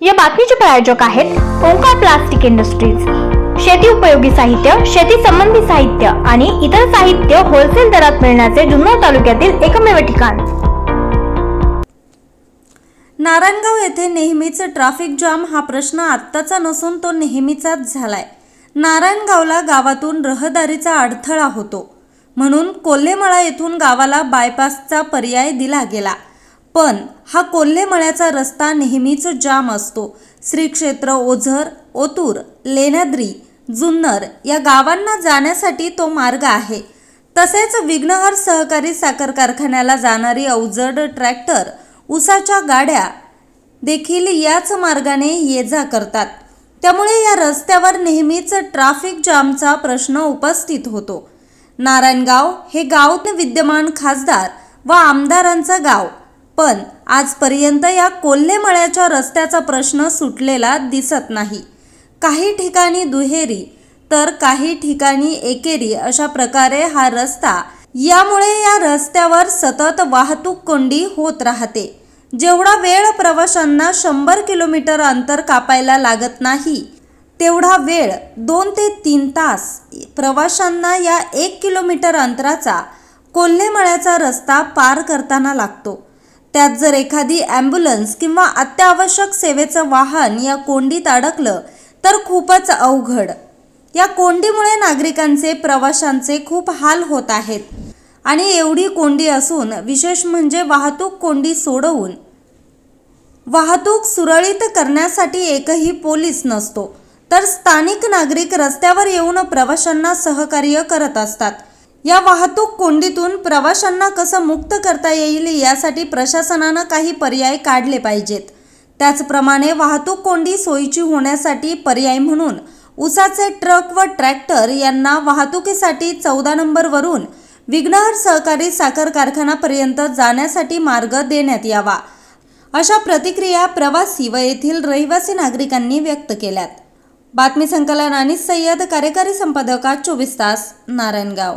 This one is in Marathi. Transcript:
या बातमीचे प्रायोजक आहेत ओंकार प्लास्टिक इंडस्ट्रीज. शेती उपयोगी साहित्य शेती संबंधी साहित्य आणि इतर साहित्य होलसेल दरात मिळण्याचे जुन्नर तालुक्यातील एकमेव ठिकाण. नारायणगाव येथे नेहमीच ट्रॅफिक जाम हा प्रश्न आत्ताचा नसून तो नेहमीचाच झालाय. नारायणगावला गावातून रहदारीचा अडथळा होतो. म्हणून कोल्हेमळा येथून गावाला बायपासचा पर्याय दिला गेला. पण हा कोल्हेमळ्याचा रस्ता नेहमीच जाम असतो. श्री क्षेत्र ओझर ओतूर लेण्याद्री जुन्नर या गावांना जाण्यासाठी तो मार्ग आहे. तसेच विघ्नहर सहकारी साखर कारखान्याला जाणारी अवजड ट्रॅक्टर उसाच्या गाड्या देखील याच मार्गाने ये जा करतात. त्यामुळे या रस्त्यावर नेहमीच ट्रॅफिक जामचा प्रश्न उपस्थित होतो. नारायणगाव हे गाव विद्यमान खासदार व आमदारांचं गाव. पण आजपर्यंत या कोल्हेमळ्याच्या रस्त्याचा प्रश्न सुटलेला दिसत नाही. काही ठिकाणी दुहेरी तर काही ठिकाणी एकेरी अशा प्रकारे हा रस्ता. यामुळे या रस्त्यावर सतत वाहतूक कोंडी होत राहते. जेवढा वेळ प्रवाशांना शंभर किलोमीटर अंतर कापायला लागत नाही तेवढा वेळ दोन ते तीन तास प्रवाशांना या एक किलोमीटर अंतराचा कोल्हेमळ्याचा रस्ता पार करताना लागतो. त्यात जर एखादी ॲम्ब्युलन्स किंवा अत्यावश्यक सेवेचं वाहन या कोंडीत अडकलं तर खूपच अवघड. या कोंडीमुळे नागरिकांचे प्रवाशांचे खूप हाल होत आहेत. आणि एवढी कोंडी असून विशेष म्हणजे वाहतूक कोंडी सोडवून वाहतूक सुरळीत करण्यासाठी एकही पोलीस नसतो. तर स्थानिक नागरिक रस्त्यावर येऊन प्रवाशांना सहकार्य करत असतात. या वाहतूक कोंडीतून प्रवाशांना कसं मुक्त करता येईल यासाठी प्रशासनानं काही पर्याय काढले पाहिजेत. त्याचप्रमाणे वाहतूक कोंडी सोयीची होण्यासाठी पर्याय म्हणून उसाचे ट्रक व ट्रॅक्टर यांना वाहतुकीसाठी चौदा नंबरवरून विघ्नहर सहकारी साखर कारखानापर्यंत जाण्यासाठी मार्ग देण्यात यावा. अशा प्रतिक्रिया प्रवासी व येथील रहिवासी नागरिकांनी व्यक्त केल्यात. बातमी संकलन आणि सय्यद कार्यकारी संपादका चोवीस तास नारायणगाव.